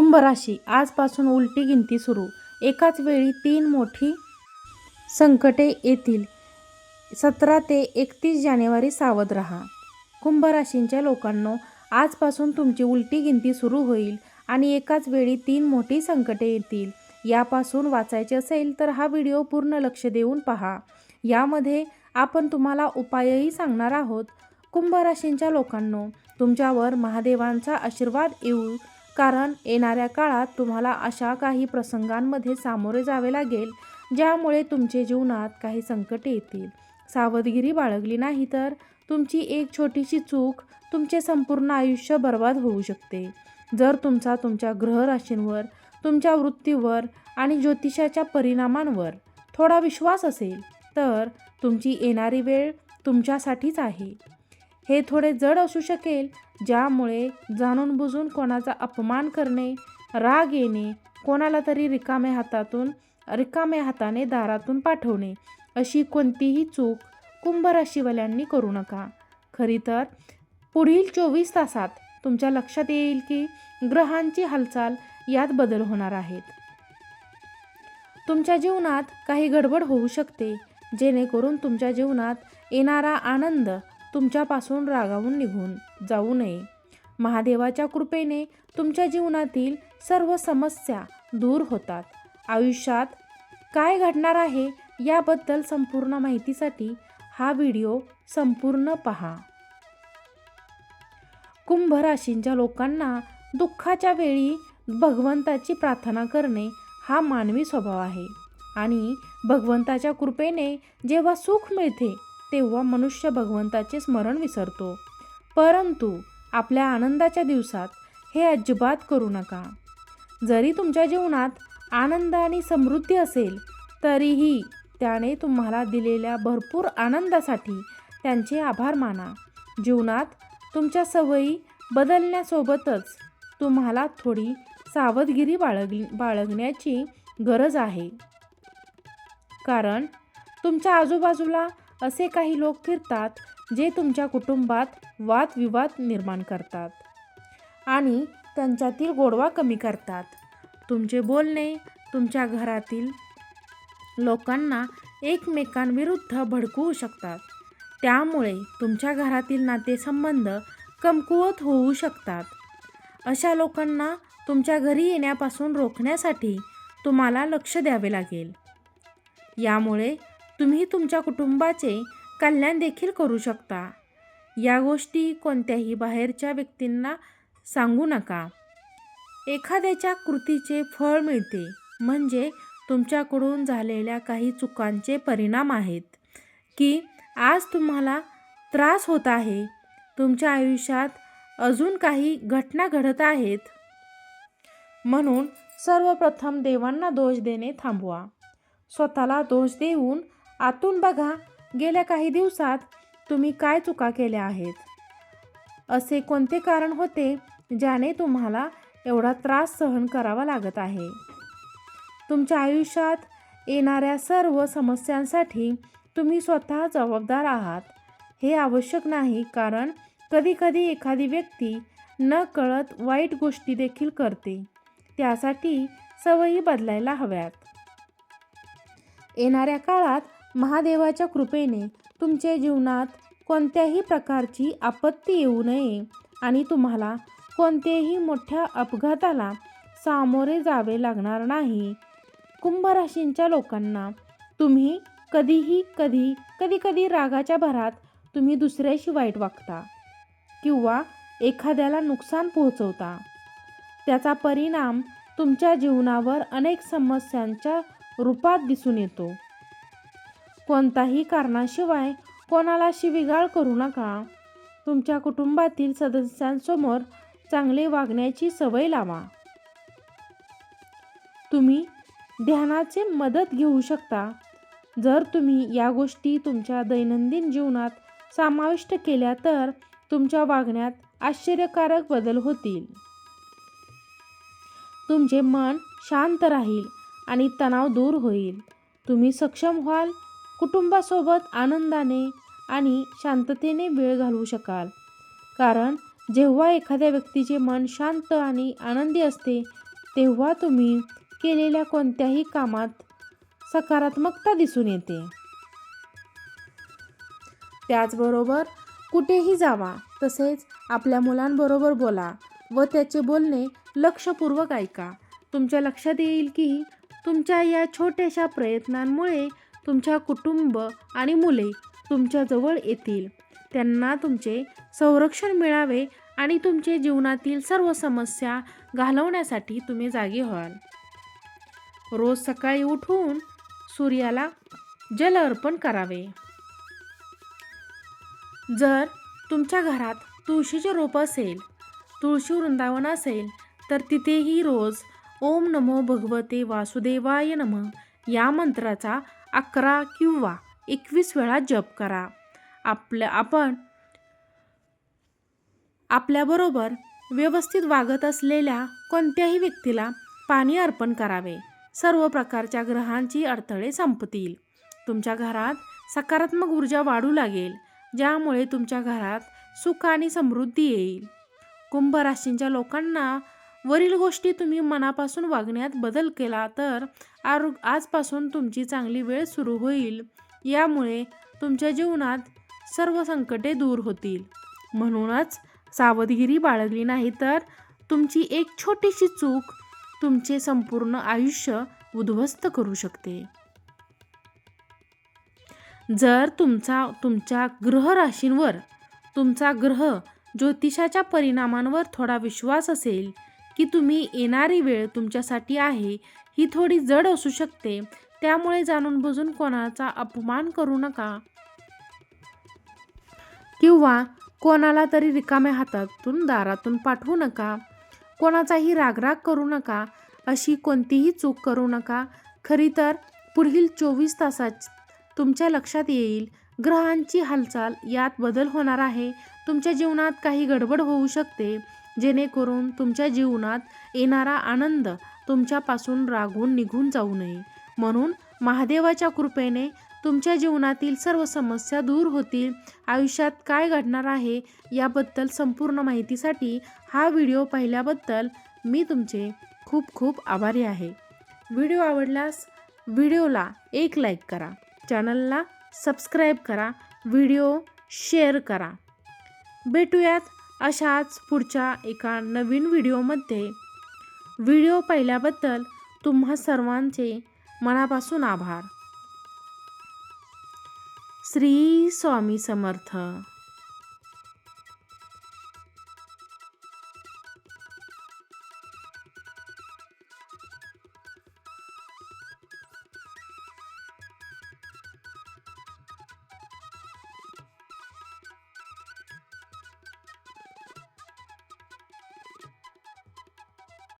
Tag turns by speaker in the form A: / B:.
A: कुंभ राशी आजपासून उलटी गिनती सुरू. एकाच वेळी तीन मोठी संकटे येतील. सतरा ते एकतीस जानेवारी सावध राहा. कुंभ राशींच्या लोकांनो आजपासून तुमची उलटी गिनती सुरू होईल आणि एकाच वेळी तीन मोठी संकटे येतील. यापासून वाचायचे असेल तर हा व्हिडिओ पूर्ण लक्ष देऊन पहा. यामध्ये आपण तुम्हाला उपायही सांगणार आहोत. कुंभ राशींच्या लोकांनो तुमच्यावर महादेवांचा आशीर्वाद येऊ कारण येणाऱ्या काळात तुम्हाला अशा काही प्रसंगांमध्ये सामोरे जावे लागेल ज्यामुळे तुमचे जीवनात काही संकटे येतील. सावधगिरी बाळगली नाही तर तुमची एक छोटीशी चूक तुमचे संपूर्ण आयुष्य बर्बाद होऊ शकते. जर तुमचा तुमच्या ग्रह राशींवर तुमच्या वृत्तीवर आणि ज्योतिषाच्या परिणामांवर थोडा विश्वास असेल तर तुमची येणारी वेळ तुमच्यासाठीच आहे. हे थोडे जड असू शकेल ज्यामुळे जाणून बुजून कोणाचा अपमान करणे राग येणे कोणाला तरी रिकाम्या हातातून रिकाम्या हाताने दारातून पाठवणे अशी कोणतीही चूक कुंभराशीवाल्यांनी करू नका. खरी तर पुढील चोवीस तासात तुमच्या लक्षात येईल की ग्रहांची हालचाल यात बदल होणार आहेत. तुमच्या जीवनात काही गडबड होऊ शकते जेणेकरून तुमच्या जीवनात येणारा आनंद तुमच्यापासून रागावून निघून जाऊ नये. महादेवाच्या कृपेने तुमच्या जीवनातील सर्व समस्या दूर होतात. आयुष्यात काय घडणार आहे याबद्दल संपूर्ण माहितीसाठी हा व्हिडिओ संपूर्ण पहा. कुंभ राशींच्या लोकांना दुःखाच्या वेळी भगवंताची प्रार्थना करणे हा मानवी स्वभाव आहे. आणि भगवंताच्या कृपेने जेव्हा सुख मिळते तेव्हा मनुष्य भगवंताचे स्मरण विसरतो. परंतु आपल्या आनंदाच्या दिवसात हे अजिबात करू नका. जरी तुमच्या जीवनात आनंद आणि समृद्धी असेल तरीही त्याने तुम्हाला दिलेल्या भरपूर आनंदासाठी त्यांचे आभार माना. जीवनात तुमच्या सवयी बदलण्यासोबतच तुम्हाला थोडी सावधगिरी बाळग बाळगण्याची गरज आहे. कारण तुमच्या आजूबाजूला असे काही लोक फिरतात जे तुमच्या कुटुंबात वादविवाद निर्माण करतात आणि त्यांच्यातील गोडवा कमी करतात. तुमचे बोलणे तुमच्या घरातील लोकांना एकमेकांविरुद्ध भडकवू शकतात. त्यामुळे तुमच्या घरातील नातेसंबंध कमकुवत होऊ शकतात. अशा लोकांना तुमच्या घरी येण्यापासून रोखण्यासाठी तुम्हाला लक्ष द्यावे लागेल. यामुळे तुम्ही तुमच्या कुटुंबाचे कल्याण देखील करू शकता. या गोष्टी कोणत्याही बाहेरच्या व्यक्तींना सांगू नका. एखाद्याच्या कृतीचे फळ मिळते म्हणजे तुमच्याकडून झालेल्या काही चुकांचे परिणाम आहेत की आज तुम्हाला त्रास होत आहे तुमच्या आयुष्यात अजून काही घटना घडत आहेत. म्हणून सर्वप्रथम देवांना दोष देणे थांबवा. स्वतःला दोष देऊन आतून बघा गेल्या काही दिवसात तुम्ही काय चुका केल्या आहेत? असे कोणते कारण होते ज्याने तुम्हाला एवढा त्रास सहन करावा लागत आहे? तुमच्या आयुष्यात येणाऱ्या सर्व समस्यांसाठी तुम्ही स्वतः जबाबदार आहात. हे आवश्यक नाही कारण कधीकधी एखादी व्यक्ती न कळत वाईट गोष्टी देखील करते. त्यासाठी सवयी बदलायला हव्यात. येणाऱ्या काळात महादेवाच्या कृपेने तुमच्या जीवनात कोणत्याही प्रकारची आपत्ती येऊ नये आणि तुम्हाला कोणत्याही मोठ्या अपघाताला सामोरे जावे लागणार नाही. कुंभ राशींच्या लोकांना तुम्ही कधीही कधी कधी कधी रागाच्या भरात तुम्ही दुसऱ्याशी वाईट वागता किंवा एखाद्याला नुकसान पोहोचवता. त्याचा परिणाम तुमच्या जीवनावर अनेक समस्यांच्या रूपात दिसून येतो. कोणताही कारणाशिवाय कोणाला शिविगाळ करू नका. तुमच्या कुटुंबातील सदस्यांसमोर चांगले वागण्याची सवय लावा. तुम्ही ध्यानाचे मदत घेऊ शकता. जर तुम्ही या गोष्टी तुमच्या दैनंदिन जीवनात समाविष्ट केल्या तर तुमच्या वागण्यात आश्चर्यकारक बदल होतील. तुमचे मन शांत राहील आणि तणाव दूर होईल. तुम्ही सक्षम व्हाल कुटुंबासोबत आनंदाने आणि शांततेने वेळ घालवू शकाल. कारण जेव्हा एखाद्या व्यक्तीचे मन शांत आणि आनंदी असते तेव्हा तुम्ही केलेल्या कोणत्याही कामात सकारात्मकता दिसून येते. त्याचबरोबर कुठेही जावा तसेच आपल्या मुलांबरोबर बोला व त्याचे बोलणे लक्षपूर्वक ऐका. तुमच्या लक्षात येईल की तुमच्या या छोट्याशा प्रयत्नांमुळे तुमच्या कुटुंब आणि मुले तुमच्याजवळ येतील. त्यांना तुमचे संरक्षण मिळावे आणि तुमचे जीवनातील सर्व समस्या घालवण्यासाठी तुम्ही जागी व्हाल. रोज सकाळी उठून सूर्याला जल अर्पण करावे. जर तुमच्या घरात तुळशीचे रोप असेल तुळशी वृंदावन असेल तर तिथेही रोज ओम नमो भगवते वासुदेवाय नम या मंत्राचा अकरा किंवा एकवीस वेळा जप करा. आपल्या आपण आपल्याबरोबर व्यवस्थित वागत असलेल्या कोणत्याही व्यक्तीला पाणी अर्पण करावे. सर्व प्रकारच्या ग्रहांची अडथळे संपतील. तुमच्या घरात सकारात्मक ऊर्जा वाढू लागेल ज्यामुळे तुमच्या घरात सुख आणि समृद्धी येईल. कुंभ राशींच्या लोकांना वरील गोष्टी तुम्ही मनापासून वागण्यात बदल केला तर आरो आजपासून तुमची चांगली वेळ सुरू होईल. यामुळे तुमच्या जीवनात सर्व संकटे दूर होतील. म्हणूनच सावधगिरी बाळगली नाही तर तुमची एक छोटीशी चूक तुमचे संपूर्ण आयुष्य उद्ध्वस्त करू शकते. जर तुमचा तुमच्या ग्रह राशींवर तुमचा ग्रह ज्योतिषाच्या परिणामांवर थोडा विश्वास असेल की तुम्ही येणारी वेळ तुमच्यासाठी आहे ही थोडी जड असू शकते. त्यामुळे जाणून बुजून कोणाचा अपमान करू नका. किंवा कोणाला तरी रिकाम्या हातातून दारातून पाठवू नका. कोणाचाही रागराग करू नका. अशी कोणतीही चूक करू नका. खरी तर पुढील चोवीस तासात तुमच्या लक्षात येईल ग्रहांची हालचाल यात बदल होणार आहे. तुमच्या जीवनात काही गडबड होऊ शकते. जेणेकरून तुमच्या जीवनात येणारा आनंद तुमच्यापासून रागून निघून जाऊ नये. म्हणून महादेवाच्या कृपेने तुमच्या जीवनातील सर्व समस्या दूर होतील. आयुष्यात काय घडणार आहे याबद्दल संपूर्ण माहितीसाठी हा व्हिडिओ पाहिल्याबद्दल मी तुमचे खूप खूप आभारी आहे. व्हिडिओ आवडल्यास व्हिडिओला एक लाईक करा. चॅनलला सबस्क्राईब करा. व्हिडिओ शेअर करा. भेटूयात अशाच पुढच्या एका नवीन व्हिडिओमध्ये. व्हिडिओ पाहिल्याबद्दल तुम्हा सर्वांचे मनापासून आभार. श्री स्वामी समर्थ.